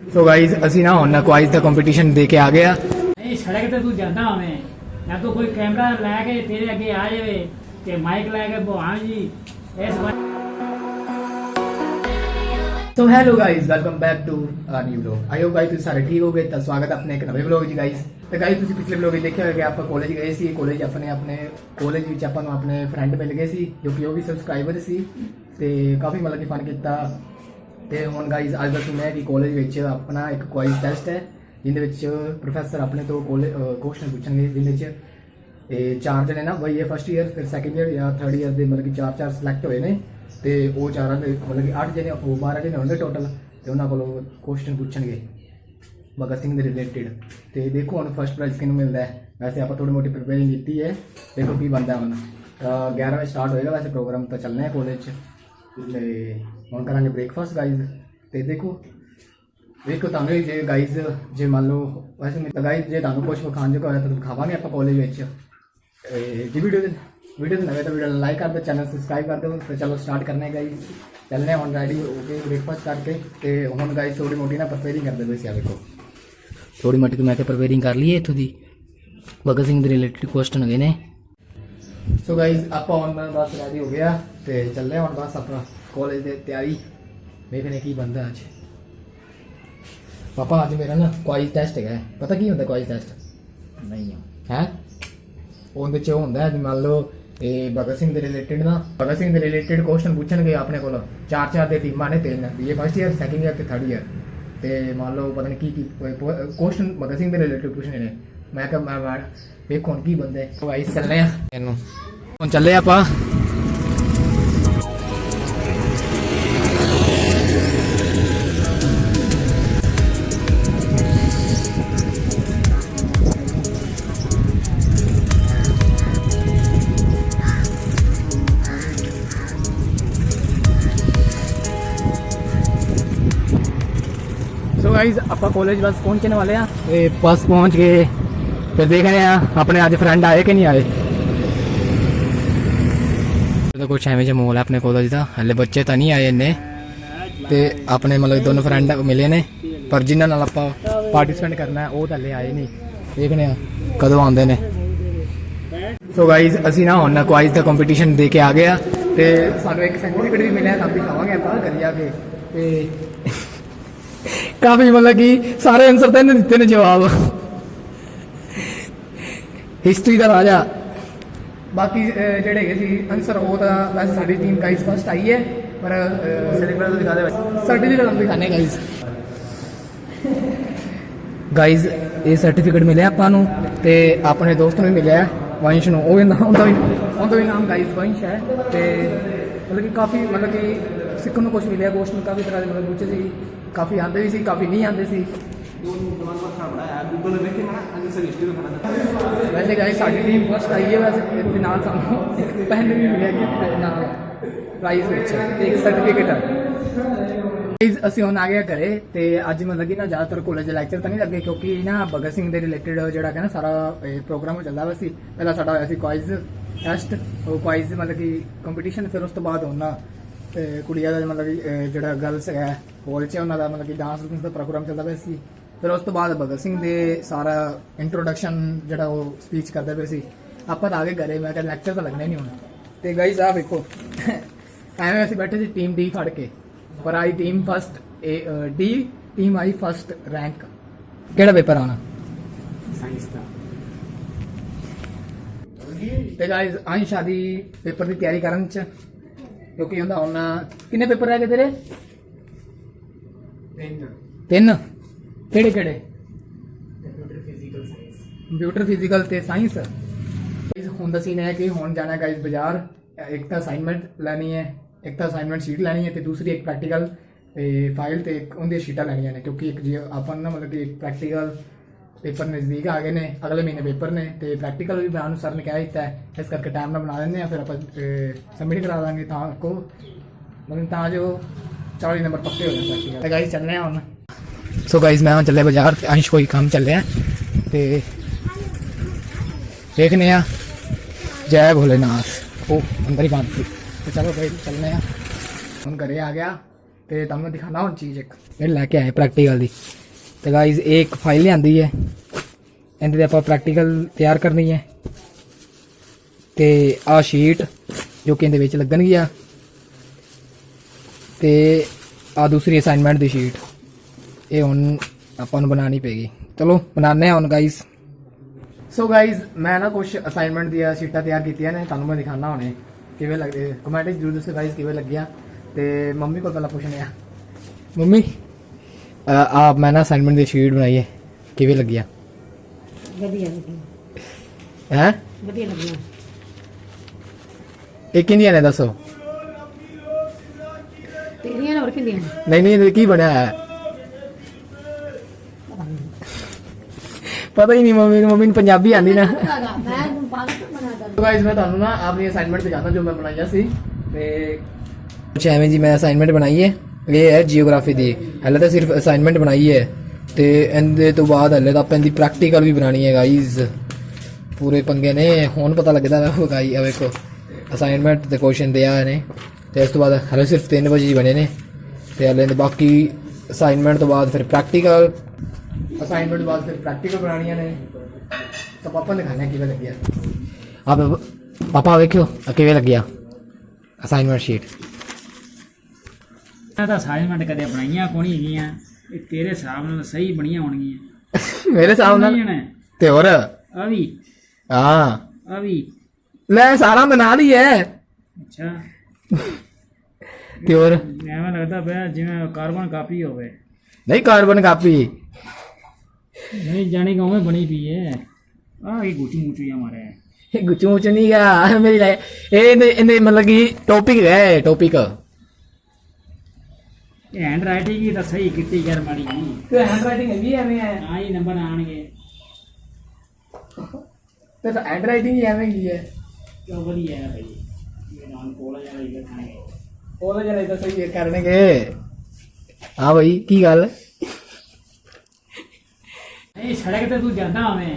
So guys ਅਸੀਂ ਨਾ ਹੁਣ ਕੁਆਇਜ਼ ਦਾ ਕੰਪੀਟੀਸ਼ਨ ਦੇ ਕੇ ਆ ਗਏ ਆ ਨਹੀਂ ਸੜਕ ਤੇ ਤੂੰ ਜਾਂਦਾ ਹੋਵੇਂ ਜਾਂ ਤੂੰ ਕੋਈ ਕੈਮਰਾ ਲੈ ਕੇ ਤੇਰੇ ਅੱਗੇ ਆ ਜਾਵੇ ਤੇ ਮਾਈਕ ਲੈ ਕੇ ਭਵਾਨ ਜੀ ਇਸ ਵਾਰ so hello guys welcome back to a new vlog I hope guys ਤੁਸੀਂ ਸਾਰੇ ਠੀਕ ਹੋਗੇ ਤਾਂ ਸਵਾਗਤ ਹੈ ਆਪਣੇ ਇੱਕ ਨਵੇਂ ਵਲੌਗ ਜੀ ਗਾਇਜ਼ ਤੇ ਗਾਇਜ਼ ਤੁਸੀਂ ਪਿਛਲੇ ਵਲੌਗ ਵਿੱਚ ਦੇਖਿਆ ਹੋਵੇਗਾ ਕਿ ਆਪਾਂ ਕਾਲਜ ਗਏ ਸੀ ਕਾਲਜ ਆਪਣੇ ਆਪਣੇ ਕਾਲਜ ਵਿੱਚ ਆਪਾਂ ਨੂੰ ਆਪਣੇ ਫਰੈਂਡ ਮਿਲ ਗਏ ਸੀ, ਜੋ ਕਿ ਉਹ ਵੀ ਸਬਸਕ੍ਰਾਈਬਰ ਸੀ ਤੇ ਕਾਫੀ ਮਤਲਬ ਕਿ ਫਨ ਕੀਤਾ। ਤੇ ਹੁਣ ਗਾਇਜ਼ ਅੱਜ ਦਾ ਸੁਣਿਆ ਕਿ ਕਾਲਜ ਵਿੱਚ ਆਪਣਾ ਇੱਕ ਕੁਆਇਜ਼ ਟੈਸਟ ਹੈ, ਜਿਹਦੇ ਵਿੱਚ ਪ੍ਰੋਫੈਸਰ ਆਪਣੇ ਤੋਂ ਕੁਐਸਚਨ ਪੁੱਛਣਗੇ, ਜਿਹਦੇ ਵਿੱਚ ਇਹ ਚਾਰ ਜਣੇ ਨਾ ਬਈ ਇਹ ਫਸਟ ਇਅਰ ਫਿਰ ਸੈਕੰਡ ਇਅਰ ਜਾਂ ਥਰਡ ਇਅਰ ਦੇ ਮਤਲਬ ਕਿ ਚਾਰ ਚਾਰ ਸਿਲੈਕਟ ਹੋਏ ਨੇ, ਤੇ ਉਹ ਚਾਰਾਂ ਦੇ ਮਤਲਬ ਕਿ 8 ਜਣੇ, ਉਹ 12 ਜਣੇ ਹੋਣਗੇ ਟੋਟਲ ਤੇ ਉਹਨਾਂ ਕੋਲੋਂ ਕੁਐਸਚਨ ਪੁੱਛਣਗੇ। ਭਗਤ ਸਿੰਘ ਦੇ ਰਿਲੇਟਡ ਤੇ ਦੇਖੋ ਹੁਣ ਫਸਟ ਪ੍ਰਾਈਜ਼ ਕਿਹਨੂੰ ਮਿਲਦਾ ਹੈ। ਵੈਸੇ ਆਪਾਂ ਥੋੜੀ ਮੋਟੀ ਪ੍ਰਿਪੇਅਰਿੰਗ ਕੀਤੀ ਹੈ। ਦੇਖੋ ਕੀ ਬਣਦਾ ਹੁਣ। ਤਾਂ 11 ਵਜੇ ਸਟਾਰਟ ਹੋਏਗਾ ਵੈਸੇ ਪ੍ਰੋਗਰਾਮ ਤਾਂ ਚੱਲਣਾ ਹੈ ਕਾਲਜ 'ਚ ਤੇ ਹੁਣ ਕਰਾਂਗੇ ਬ੍ਰੇਕਫਾਸਟ ਗਾਈਜ਼ ਤੇ ਦੇਖੋ ਦੇਖੋ ਤੁਹਾਨੂੰ ਜੇ ਗਾਈਜ਼ ਜੇ ਮੰਨ ਲਓ, ਵੈਸੇ ਮੈਂ ਗਾਈਜ਼ ਜੇ ਤੁਹਾਨੂੰ ਕੁਝ ਖਾਣ ਜੋਗਾ ਹੋਇਆ ਤਾਂ ਦਿਖਾਵਾਂਗੇ ਆਪਾਂ ਕਾਲਜ ਵਿੱਚ। ਇਹ ਜੀ ਵੀਡੀਓ ਦੇ ਵੀਡੀਓ ਦੇ ਨਵੇਂ ਤਾਂ ਵੀਡੀਓ ਲਾਈਕ ਕਰ ਦਿਓ ਚੈਨਲ ਸਬਸਕ੍ਰਾਈਬ ਕਰ ਦਿਓ। ਤੇ ਚਲੋ ਸਟਾਰਟ ਕਰਨੇ ਗਾਈਜ਼ ਚੱਲਨੇ ਹੁਣ ਰੈਡੀ ਹੋ ਕੇ ਬ੍ਰੇਕਫਾਸਟ ਕਰਕੇ। ਤੇ ਹੁਣ ਗਾਈਜ਼ ਥੋੜੀ ਮੋਟੀ ਨਾ ਪ੍ਰਪੇਅਰਿੰਗ ਕਰਦੇ ਪਏ ਸੀ ਆ ਦੇਖੋ। ਥੋੜੀ ਮੋਟੀ ਤਾਂ ਮੈਂ ਤੇ ਪ੍ਰਪੇਅਰਿੰਗ ਕਰ ਲਈ ਹੈ ਇੱਥੋਂ ਦੀ ਭਗਤ ਸਿੰਘ ਦੇ ਰਿਲੇਟਡ ਕੁਐਸਚਨ ਹੈਗੇ ਨੇ ਸੋ ਗਾਈਜ਼ ਆਪਾਂ ਹੁਣ ਬਸ ਰੈਡੀ ਹੋ ਗਿਆ ਤੇ ਚੱਲੇ ਹੁਣ ਬਸ ਆਪਣਾ ਕਾਲਜ ਦੇ ਤਿਆਰੀ ਵੇਖਨੇ ਕੀ ਬੰਦਾ ਅੱਜ ਪਾਪਾ ਅੱਜ ਮੇਰਾ ਨਾ ਕੁਆਇਜ਼ ਟੈਸਟ ਹੈਗਾ ਹੈ। ਪਤਾ ਕੀ ਹੁੰਦਾ ਕੁਆਇਜ਼ ਟੈਸਟ ਨਹੀਂ ਹੈ ਉਹਦੇ ਚ ਹੁੰਦਾ ਵੀ ਮੰਨ ਲਓ ਇਹ ਭਗਤ ਸਿੰਘ ਦੇ ਰਿਲੇਟਡ ਨਾ ਭਗਤ ਸਿੰਘ ਦੇ ਰਿਲੇਟਡ ਕੁਐਸਚਨ ਪੁੱਛਣਗੇ ਆਪਣੇ ਕੋਲ ਚਾਰ ਚਾਰ ਦੇ ਟੀਮਾਂ ਨੇ ਤਿੰਨ ਇਹ ਫਸਟ ਇਅਰ ਸੈਕੰਡ ਇਅਰ ਤੇ ਥਰਡ ਇਅਰ ਤੇ ਮੰਨ ਲਓ ਪਤਾ ਨਹੀਂ ਕੀ ਕੀ ਕੁਐਸਚਨ ਭਗਤ ਸਿੰਘ ਦੇ ਰਿਲੇਟਡ ਪੁੱਛਣੇ ਨੇ। ਮੈਂ ਕਿਹਾ ਮੈਂ ਵੇਖੋ ਹੁਣ ਕੀ ਬੰਦੇ ਕੁਆਇਜ਼ ਚੱਲਨੇ ਆ। ਇਹਨੂੰ। ਹੁਣ ਚੱਲੇ ਆਪਾਂ। ਸੋ ਗਾਈਜ਼ ਆਪਾਂ ਕਾਲਜ ਬਸ ਪਹੁੰਚਣ ਵਾਲੇ ਆ ਤੇ ਬਸ ਪਹੁੰਚ ਗਏ। ਫਿਰ ਦੇਖਦੇ ਆ ਆਪਣੇ ਅੱਜ ਫਰੈਂਡ ਆਏ ਕਿ ਨਹੀਂ ਆਏ? ਤਾਂ ਕੁਛ ਐਵੇਂ ਜਿਹਾ ਮਾਹੌਲ ਹੈ ਆਪਣੇ ਕਾਲਜ ਦਾ। ਹਲੇ ਬੱਚੇ ਤਾਂ ਨਹੀਂ ਆਏ ਇੰਨੇ। ਤੇ ਆਪਣੇ ਮਤਲਬ ਦੋਨੋਂ ਫਰੈਂਡ ਮਿਲੇ ਨੇ। ਪਰ ਜਿਨ੍ਹਾਂ ਨਾਲ ਆਪਾਂ ਪਾਰਟਿਸਿਪੇਟ ਕਰਨਾ ਉਹ ਤਾਂ ਹਲੇ ਆਏ ਨਹੀਂ। ਦੇਖਦੇ ਆ ਕਦੋਂ ਆਉਂਦੇ ਨੇ। ਸੋ ਗਾਈਜ਼ ਅਸੀਂ ਨਾ ਹੁਣ ਕੁਆਇਜ਼ ਦਾ ਕੰਪੀਟੀਸ਼ਨ ਦੇ ਕੇ ਆ ਗਏ ਆ ਤੇ ਸਾਨੂੰ ਇੱਕ ਸਰਟੀਫਿਕੇਟ ਵੀ ਮਿਲਿਆ ਤਾਂ ਵੀ ਖਾਵਾਂਗੇ ਆਪਾਂ ਜਾ ਕੇ ਤੇ ਕਾਫੀ ਮਤਲਬ ਕਿ ਸਾਰੇ ਆਨਸਰ ਤਾਂ ਇਹਨੇ ਦਿੱਤੇ ਨੇ ਜਵਾਬ। ਹਿਸਟਰੀ ਦਾ ਰਾਜਾ। ਬਾਕੀ ਜਿਹੜੇ ਹੈਗੇ ਸੀ ਆਨਸਰ ਉਹ ਤਾਂ ਵੈਸੇ ਸਾਡੀ ਟੀਮ ਗਾਈਜ਼ ਫਸਟ ਆਈ ਹੈ ਪਰ ਸਰਟੀਫਿਕੇਟ ਤਾਂ ਦਿਖਾ ਦੇ ਸਰਟੀਫਿਕੇਟ ਹਮ ਦਿਖਾਣੇ ਗਾਈਜ਼ ਗਾਈਜ਼ ਇਹ ਸਰਟੀਫਿਕੇਟ ਮਿਲਿਆ ਆਪਾਂ ਨੂੰ ਤੇ ਆਪਣੇ ਦੋਸਤ ਨੂੰ ਵੀ ਮਿਲਿਆ ਵੰਸ਼ ਨੂੰ। ਉਹ ਨਾਮ ਉਹਦਾ ਵੀ ਉਹਦਾ ਵੀ ਨਾਮ ਗਾਈਜ਼ ਵੰਸ਼ ਹੈ ਤੇ ਮਤਲਬ ਕਿ ਕਾਫੀ ਮਤਲਬ ਕਿ ਸਿੱਖਣ ਨੂੰ ਕੁਝ ਮਿਲਿਆ ਕੁਐਸਚਨ ਕਾਫੀ ਤਰ੍ਹਾਂ ਦੇ ਮਤਲਬ ਪੁੱਛੇ ਸੀ। ਕਾਫੀ ਆਉਂਦੇ ਵੀ ਸੀ, ਕਾਫੀ ਨਹੀਂ ਆਉਂਦੇ ਸੀ। ਵੈਸੇ ਗਾਈਜ਼ ਸਾਡੀ ਟੀਮ ਫਸਟ ਆਈ ਹੈ ਵੈਸੇ, ਇਹਦੇ ਨਾਲ ਸਾਨੂੰ ਇੱਕ ਪੈਨ ਨਾਲ ਪ੍ਰਾਈਜ਼ ਵਿੱਚ ਤੇ ਇੱਕ ਸਰਟੀਫਿਕੇਟ ਹੈ ਗਾਈਜ਼ ਅਸੀਂ ਹੁਣ ਆ ਗਏ ਘਰੇ ਤੇ ਅੱਜ ਮਤਲਬ ਕਿ ਨਾ ਜ਼ਿਆਦਾਤਰ ਕਾਲਜ ਲੈਕਚਰ ਤਾਂ ਨਹੀਂ ਲੱਗੇ ਕਿਉਂਕਿ ਨਾ ਭਗਤ ਸਿੰਘ ਦੇ ਰਿਲੇਟਡ ਜਿਹੜਾ ਹੈ ਨਾ ਸਾਰਾ ਪ੍ਰੋਗਰਾਮ ਚੱਲਦਾ ਵਾ ਸੀ। ਪਹਿਲਾਂ ਸਾਡਾ ਹੋਇਆ ਸੀ ਕੁਆਇਜ਼ ਟੈਸਟ ਉਹ ਕੁਆਇਜ਼ ਮਤਲਬ ਕਿ ਕੰਪੀਟੀਸ਼ਨ ਫਿਰ ਉਸ ਤੋਂ ਬਾਅਦ ਹੋਣਾ ਕੁੜੀਆਂ ਦਾ ਮਤਲਬ ਕਿ ਅਹ, ਜਿਹੜਾ ਗਰਲਸ ਹੈ ਹਾਲ 'ਚ ਉਹਨਾਂ ਦਾ ਮਤਲਬ ਕਿ ਡਾਂਸ ਦਾ ਪ੍ਰੋਗਰਾਮ ਚੱਲਦਾ ਪਿਆ ਸੀ। ਫਿਰ ਉਸ ਤੋਂ ਬਾਅਦ ਭਗਤ ਸਿੰਘ ਦੇ ਸਾਰਾ ਇੰਟਰੋਡਕਸ਼ਨ ਜਿਹੜਾ ਉਹ ਸਪੀਚ ਕਰਦੇ ਪਏ ਸੀ। ਆਪਾਂ ਤਾਂ ਆ ਕੇ ਘਰੇ ਮੈਂ ਕਿਹਾ ਲੈਕਚਰ ਤਾਂ ਲੱਗਣਾ ਹੀ ਨਹੀਂ ਹੁਣ। ਤੇ ਗਾਈਜ਼ ਆ ਵੇਖੋ। ਐਵੇਂ ਅਸੀਂ ਬੈਠੇ ਸੀ ਟੀਮ ਡੀ ਫੜ ਕੇ। ਪਰ I team first D team I first rank ਕਿਹੜਾ ਪੇਪਰ ਆਉਣਾ? ਸਾਇੰਸ ਦਾ। ਤੇ ਗਾਇਜ਼ ਆਂ ਸ਼ਾਦੀ ਪੇਪਰ ਦੀ ਤਿਆਰੀ ਕਰਨ ਚ। ਕਿਉਂਕਿ ਹੁੰਦਾ ਹੁਣ ਕਿੰਨੇ ਪੇਪਰ ਰਹਿ ਗਏ ਤੇਰੇ? ਤਿੰਨ। ਕਿਹੜੇ ਕਿਹੜੇ? Computer physical science. Computer physical ਤੇ ਸਾਇੰਸ। ਇਸ ਹੁਣ ਦਾ ਸੀਨ ਹੈ ਕਿ ਹੁਣ ਜਾਣਾ ਗਾਇਜ਼ ਬਾਜ਼ਾਰ। ਇੱਕ ਤਾਂ ਅਸਾਈਨਮੈਂਟ ਲੈਣੀ ਹੈ ਇੱਕ ਤਾਂ ਅਸਾਈਨਮੈਂਟ ਸ਼ੀਟ ਲੈਣੀ ਹੈ ਤੇ ਦੂਸਰੀ ਇੱਕ ਪ੍ਰੈਕਟੀਕਲ ਤੇ ਫਾਈਲ ਤੇ ਇੱਕ ਸ਼ੀਟਾਂ ਲੈਣੀਆਂ ਨੇ ਕਿਉਂਕਿ ਇੱਕ ਜੇ ਆਪਾਂ ਨੂੰ ਨਾ ਮਤਲਬ ਕਿ ਪ੍ਰੈਕਟੀਕਲ ਪੇਪਰ ਨਜ਼ਦੀਕ ਆ ਗਏ ਨੇ, ਅਗਲੇ ਮਹੀਨੇ ਪੇਪਰ ਨੇ ਤੇ ਪ੍ਰੈਕਟੀਕਲ ਵੀ ਬਣਾਉਣ ਨੂੰ ਸਰ ਨੇ ਕਹਿ ਦਿੱਤਾ ਹੈ। ਇਸ ਕਰਕੇ ਟਾਈਮ ਨਾਲ ਬਣਾ ਦਿੰਦੇ ਆ ਫਿਰ ਆਪਾਂ ਸਬਮਿਟ ਕਰਾ ਦਾਂਗੇ ਤਾਂ ਕੋ ਮਤਲਬ ਤਾਂ ਜੋ 40 ਨੰਬਰ ਪੱਕੇ ਹੋ ਜਾਣ ਪ੍ਰੈਕਟੀਕਲ ਤੇ ਗਾਇਜ਼ ਚੱਲਨੇ ਆ ਹੁਣ। ਸੋ ਗਾਇਜ਼ ਮੈਂ ਹੁਣ ਚੱਲੇ ਬਾਜ਼ਾਰ ਤੇ, ਅੰਸ਼ ਕੋਈ ਕੰਮ ਚੱਲਿਆ। ਤੇ ਦੇਖਨੇ ਆ ਜੈ ਭੋਲੇਨਾਥ। ਉਹ ਅੰਦਰ ਹੀ ਬੰਦ ਸੀ। ਤੇ ਚਲੋ ਗਾਇਜ਼ ਚੱਲਨੇ ਆ ਹੁਣ ਘਰੇ ਆ ਗਿਆ। ਤੇ ਤੁਹਾਨੂੰ ਮੈਂ ਦਿਖਾਣਾ ਹੁਣ ਚੀਜ਼ ਇੱਕ। ਇਹ ਲੈ ਕੇ ਆਏ ਪ੍ਰੈਕਟੀਕਲ ਦੀ। ਤੇ ਗਾਇਜ਼ ਇਹ ਇੱਕ ਫਾਈਲ ਲਿਆਂਦੀ ਹੈ। ਇਹਦੇ ਤੇ ਆਪਾਂ ਪ੍ਰੈਕਟੀਕਲ ਤਿਆਰ ਕਰਨੀ ਹੈ। ਤੇ ਆ ਸ਼ੀਟ ਜੋ ਕਿ ਇਹਦੇ ਵਿੱਚ ਲੱਗਣਗੀਆਂ। ਤੇ ਆ ਦੂਸਰੀ ਅਸਾਈਨਮੈਂਟ ਦੀ ਸ਼ੀਟ ਇਹ ਹੁਣ ਆਪਾਂ ਨੂੰ ਬਣਾਉਣੀ ਪੈਗੀ ਚਲੋ ਬਣਾਉਂਦੇ ਹਾਂ ਹੁਣ ਗਾਇਜ਼ ਸੋ ਗਾਇਜ਼ ਮੈਂ ਨਾ ਕੁਝ ਅਸਾਈਨਮੈਂਟ ਦੀਆਂ ਸ਼ੀਟਾਂ ਤਿਆਰ ਕੀਤੀਆਂ ਨੇ। ਤੁਹਾਨੂੰ ਮੈਂ ਦਿਖਾਣਾ ਹੁਣੇ। ਕਿਵੇਂ ਲੱਗਦੇ ਕਮੈਂਟ ਜ਼ਰੂਰ ਦੱਸੋ ਗਾਇਜ਼ ਕਿਵੇਂ ਲੱਗਿਆ। ਤੇ ਮੰਮੀ ਕੋਲ ਪਹਿਲਾਂ ਪੁੱਛਣੇ ਆ ਮੰਮੀ ਆਪ ਮੈਂ ਨਾ ਅਸਾਈਨਮੈਂਟ ਦੀ ਸ਼ੀਟ ਬਣਾਈ ਹੈ। ਕਿਵੇਂ ਲੱਗਿਆ? ਵਧੀਆ ਲੱਗਿਆ ਹੈ? ਵਧੀਆ ਲੱਗਿਆ। ਇਹ ਕਿੰਦੀਆਂ ਨੇ ਦੱਸੋ? ਤੇਰੀਆਂ ਹੋਰ ਕਿੰਨੀਆਂ ਨਹੀਂ ਨਹੀਂ ਕੀ ਬਣਿਆ ਪਤਾ ਹੀ ਨਹੀਂ ਮੰਮੀ ਪੰਜਾਬੀ ਆਂਦੀ ਨਾ। ਮੈਂ ਮੈਂ ਤੁਹਾਨੂੰ ਨਾ ਆਪਣੀ ਅਸਾਈਨਮੈਂਟ ਦਿਖਾਉਣਾ ਜੋ ਮੈਂ ਬਣਾਈਆ ਸੀ। ਤੇ ਕੁਛ ਜੀ ਮੈਂ ਅਸਾਈਨਮੈਂਟ ਬਣਾਈ ਇਹ ਹੈ ਜੀਓਗ੍ਰਾਫੀ ਦੀ। ਹਲੇ ਤਾਂ ਸਿਰਫ ਅਸਾਈਨਮੈਂਟ ਬਣਾਈ ਹੈ ਤੇ ਇਹਦੇ ਤੋਂ ਬਾਅਦ ਹਲੇ ਤਾਂ ਆਪਾਂ ਇਹਦੀ ਪ੍ਰੈਕਟੀਕਲ ਵੀ ਬਣਾਣੀ ਹੈ ਗਾਈਜ਼ ਪੂਰੇ ਪੰਗੇ ਨੇ, ਹੁਣ ਪਤਾ ਲੱਗਦਾ ਵਾ ਉਹ ਗਾਈ ਆ ਵੇਖੋ। ਅਸਾਈਨਮੈਂਟ ਤੇ ਕੁਐਸਚਨ ਦਿਆ ਨੇ ਤੇ ਇਸ ਤੋਂ ਬਾਅਦ ਹਲੇ ਸਿਰਫ 3 ਵਜੇ ਹੀ ਬਣੇ ਨੇ ਤੇ ਹਲੇ ਬਾਕੀ ਅਸਾਈਨਮੈਂਟ ਤੋਂ ਬਾਅਦ ਫਿਰ ਪ੍ਰੈਕਟੀਕਲ ਅਸਾਈਨਮੈਂਟ ਤੋਂ ਬਾਅਦ ਫਿਰ ਪ੍ਰੈਕਟੀਕਲ ਬਣਾਉਣੀਆਂ ਨੇ। ਤਾਂ ਪਾਪਾ ਨੇ ਖਾਣਾ ਕਿਵੇਂ ਲੱਗਿਆ। ਆ ਪਾਪਾ ਵੇਖਿਓ ਕਿਵੇਂ ਲੱਗਿਆ। ਅਸਾਈਨਮੈਂਟ ਸ਼ੀਟ ਮੈਂ ਤਾਂ ਅਸਾਈਨਮੈਂਟ ਕਦੇ ਬਣਾਈਆਂ ਕੋਣੀ ਹੈਗੀਆਂ ਇਹ ਤੇਰੇ ਹਿਸਾਬ ਨਾਲ ਸਹੀ ਬਣੀਆਂ ਹੋਣਗੀਆਂ। ਮੇਰੇ ਹਿਸਾਬ ਨਾਲ? ਬਣੀਆਂ ਨੇ। ਤੇ ਹੋਰ? ਆ ਵੀ। ਹਾਂ। ਆ ਵੀ। ਲੈ ਸਾਰਾ ਦੇ ਨਾਲ ਹੀ ਹੈ ਅੱਛਾ। ਤੇ ਹੋਰ? ਐਵੇਂ ਲੱਗਦਾ ਪਿਆ ਜਿਵੇਂ ਕਾਰਬਨ ਕਾਪੀ ਹੋਵੇ। ਨਹੀਂ ਕਾਰਬਨ ਕਾਪੀ। ਨਹੀਂ ਜਾਣੀ ਕਿ ਉਵੇਂ ਬਣੀ ਪਈ ਹੈ ਆ ਇਹ ਗੁੱਚੂ ਮੁੱਚੂ ਮਾਰਿਆ ਹੈ। ਇਹ ਗੁੱਚੂ ਮੁੱਚੂ ਨਹੀਂ ਗਾ। ਮੇਰੀ ਲੈ ਇਹ ਇਹਦੇ ਮਤਲਬ ਕਿ ਟੌਪਿਕ ਹੈ ਟੌਪਿਕ ਹੈਂਡ ਰਾਈਟਿੰਗ ਹੀ ਤਾਂ ਸਹੀ ਕੀਤੀ ਯਾਰ ਮਾੜੀ ਜੀ। ਤੇ ਹੈਂਡ ਰਾਈਟਿੰਗ ਹੈਗੀ ਐਵੇਂ ਹੈ ਆ ਹੀ ਨੰਬਰ ਆਣਗੇ। ਤੇ ਤਾਂ ਹੈਂਡ ਰਾਈਟਿੰਗ ਹੀ ਐਵੇਂ ਹੀ ਹੈ ਕਿਉਂ ਵਧੀਆ ਹੈ ਭਾਈ ਇਹ ਨਾਲ ਕੋਲ ਜਾਣਾ ਹੀ ਖਾਣੇ ਉਹਦੇ ਜਿਹੜੇ ਤਾਂ ਸਹੀ ਕਰਨਗੇ। ਹਾਂ ਭਾਈ ਕੀ ਗੱਲ? ਨਹੀਂ ਸੜਕ ਤੇ ਤੂੰ ਜਾਂਦਾ ਹੋਵੇਂ।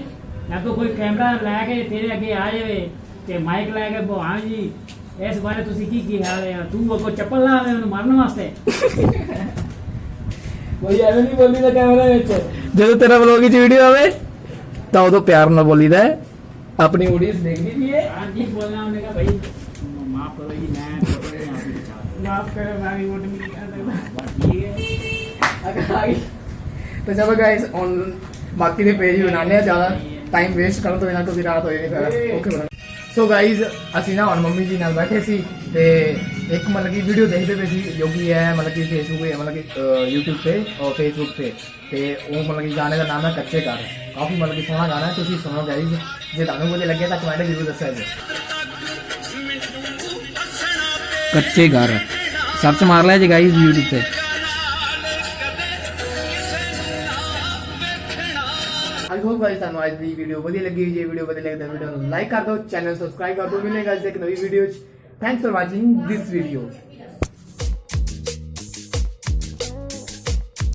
ਤੂੰ ਕੋਈ ਕੈਮਰਾ ਲੈ ਕੇ ਤੇਰੇ ਅੱਗੇ ਆ ਜਾਵੇ ਤੇ ਮਾਈਕ ਲੈ ਕੇ ਭਗਵਾਨ ਜੀ ਇਸ ਬਾਰੇ ਤੁਸੀਂ ਕੀ ਕੀ ਹਾਲੇ ਆ? ਤੂੰ ਅੱਗੋਂ ਚੱਪਲ ਲਾਵੇਂ ਉਹਨੂੰ ਮਾਰਨ ਵਾਸਤੇ। ਕੋਈ ਐਵੇਂ ਨਹੀਂ ਬੋਲੀਦਾ ਕੈਮਰਾ ਵਿੱਚ। ਜਦੋਂ ਤੇਰਾ ਵਲੌਗ ਵਿੱਚ ਵੀਡੀਓ ਆਵੇ ਤਾਂ ਉਦੋਂ ਪਿਆਰ ਨਾਲ ਬੋਲੀਦਾ ਹੈ। ਆਪਣੀ ਆਡੀਅנס ਦੇਖਦੀ ਵੀ ਹੈ। ਹਾਂਜੀ ਬੋਲਣਾ ਉਹਨੇ ਕਹਾ ਭਾਈ ਮਾਫ ਕਰੋ ਜੀ ਮੈਂ ਮਾਫ ਕਰੋ ਮੈਂ ਵੋਟ ਨਹੀਂ ਕਰਦਾ। ਠੀਕ ਹੈ। ਅਗਾਈ ਤਾਂ ਚਲੋ ਗਾਇਸ ਔਨ ਬਾਕੀ ਦੇ ਪੇਜ ਬਣਾਣੇ ਆ ਜ਼ਿਆਦਾ। ਟਾਈਮ ਵੇਸਟ ਕਰਨ ਤੋਂ ਬਿਨਾਂ ਕੋਈ ਰਾਤ ਹੋਏ ਨਹੀਂ ਫਿਰ ਓਕੇ ਬਣਾ। ਸੋ ਗਾਇਜ਼ ਅਸੀਂ ਨਾ ਹੁਣ ਮੰਮੀ ਜੀ ਨਾਲ ਬੈਠੇ ਸੀ ਤੇ ਇੱਕ ਮਤਲਬ ਕਿ ਵੀਡੀਓ ਦੇਖਦੇ ਪਏ ਸੀ ਜੋ ਕਿ ਹੈ ਮਤਲਬ ਕਿ ਫੇਸਬੁੱਕ ਤੇ ਮਤਲਬ ਕਿ ਅਹ, YouTube ਤੇ ਔਰ ਫੇਸਬੁੱਕ ਤੇ। ਤੇ ਉਹ ਮਤਲਬ ਕਿ ਗਾਣੇ ਦਾ ਨਾਮ ਹੈ ਕੱਚੇ ਘਰ ਕਾਫੀ ਮਤਲਬ ਕਿ ਸੋਹਣਾ ਗਾਣਾ ਹੈ ਤੁਸੀਂ ਸੁਣੋ ਗਾਇਜ਼ ਜੇ ਤੁਹਾਨੂੰ ਵਧੀਆ ਲੱਗੇ ਤਾਂ ਕਮੈਂਟ ਜ਼ਰੂਰ ਦੱਸਿਆ ਜੀ। ਕੱਚੇ ਘਰ। ਸਰਚ ਮਾਰ ਲਿਆ ਜੀ ਗਾਇਜ਼ YouTube ਤੇ। ਆਈ ਹੋਪ ਗਾਇਸ ਤੁਹਾਨੂੰ ਅੱਜ ਦੀ ਵੀਡੀਓ ਵਧੀਆ ਲੱਗੀ ਜੇ ਵੀਡੀਓ ਵਧੀਆ ਲੱਗੀ ਤਾਂ ਵੀਡੀਓ ਨੂੰ ਲਾਈਕ ਕਰ ਦਿਓ ਚੈਨਲ ਸਬਸਕ੍ਰਾਈਬ ਕਰ ਦਿਓ ਮਿਲੇਗਾ ਇਸ ਇੱਕ ਨਵੀਂ ਵੀਡੀਓ ਚ। Thanks for watching this video